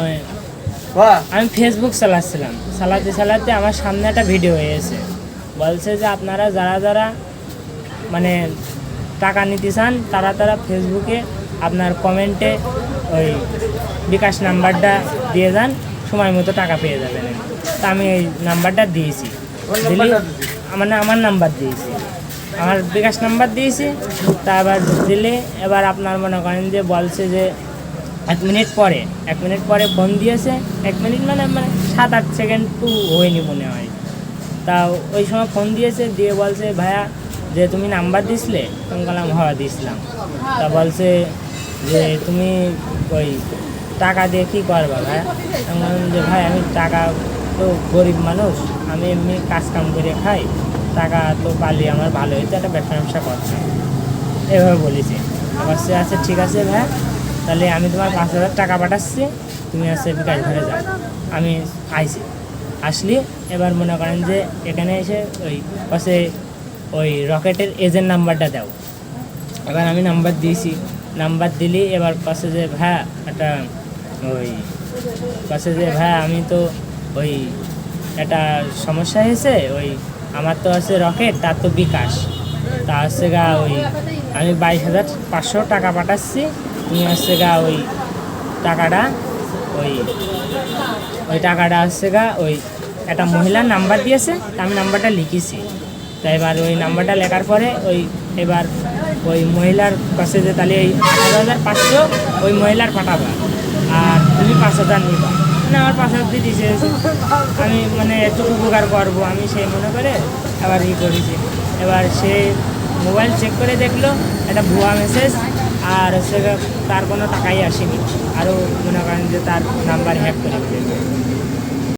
ওই আমি ফেসবুক চালাচ্ছিলাম। চালাতে চালাতে আমার সামনে একটা ভিডিও হয়েছে বলছে যে আপনারা যারা যারা মানে টাকা নিতে চান তারা তারা ফেসবুকে আপনার কমেন্টে ওই বিকাশ নাম্বারটা দিয়ে যান সময় মতো টাকা পেয়ে যাবেন। তা আমি এই নাম্বারটা দিয়েছি। দিলি আমার না আমার নাম্বার দিয়েছি। আমার বিকাশ নাম্বার দিয়েছি। তা আবার দিলে এবার আপনার মনে করেন যে বলছে যে এক মিনিট পরে, এক মিনিট পরে ফোন দিয়েছে, এক মিনিট মানে মানে সাত আট সেকেন্ড টু হয়নি মনে হয়। তা ওই সময় ফোন দিয়েছে, দিয়ে বলছে, ভাইয়া, যে তুমি নাম্বার দিছিলে আমি বললাম হওয়া দিয়েছিলাম তা বলছে যে, তুমি ওই টাকা দিয়ে কী করবা ভাই আমি বললাম যে, ভাই, আমি টাকা তো গরিব মানুষ, আমি এমনি কাজ কাম করে খাই, টাকা তো পালি, আমার ভালো হইতে একটা ব্যবসা ব্যবসা করছে। এভাবে বলেছি। আবার সে আছে, ঠিক আছে ভাই তাহলে আমি তোমার পাঁচ হাজার টাকা পাঠাচ্ছি, তুমি আছে বিকাশ ঘরে যাও। আমি আইছি। আসলি, এবার মনে করেন যে এখানে এসে ওই পাশে ওই রকেটের এজেন্ট নাম্বারটা দাও। এবার আমি নাম্বার দিয়েছি। নাম্বার দিলি, এবার পাশে যে ভাই একটা ওই পাশে যে ভাই আমি তো ওই একটা সমস্যা হয়েছে, ওই আমার তো আছে রকেট, তার তো বিকাশ। তা হচ্ছে গা ওই আমি বাইশ হাজার পাঁচশো টাকা পাঠাচ্ছি। তুমি হচ্ছে গা ওই টাকাটা, ওই ওই টাকাটা হচ্ছে গা, ওই একটা মহিলার নাম্বার দিয়েছে আমি নাম্বারটা লিখেছি। তা এবার ওই নাম্বারটা লেখার পরে ওই এবার ওই মহিলার কাছে যে তাহলে এই আঠারো হাজার পাঁচশো ওই মহিলার পাঠাবা, আর তুমি পাঁচ হাজার নিবা। মানে আমার পাঁচ হাজার দিয়ে দিয়েছে আমি মানে একটু উপকার করব, আমি সেই মনে করে আবার ই করেছি। এবার সে মোবাইল চেক করে দেখল, একটা ভুয়া মেসেজ আর হচ্ছে তার কোনো টাকাই আসেনি। আরও মনে করেন যে তার নাম্বার হ্যাক করে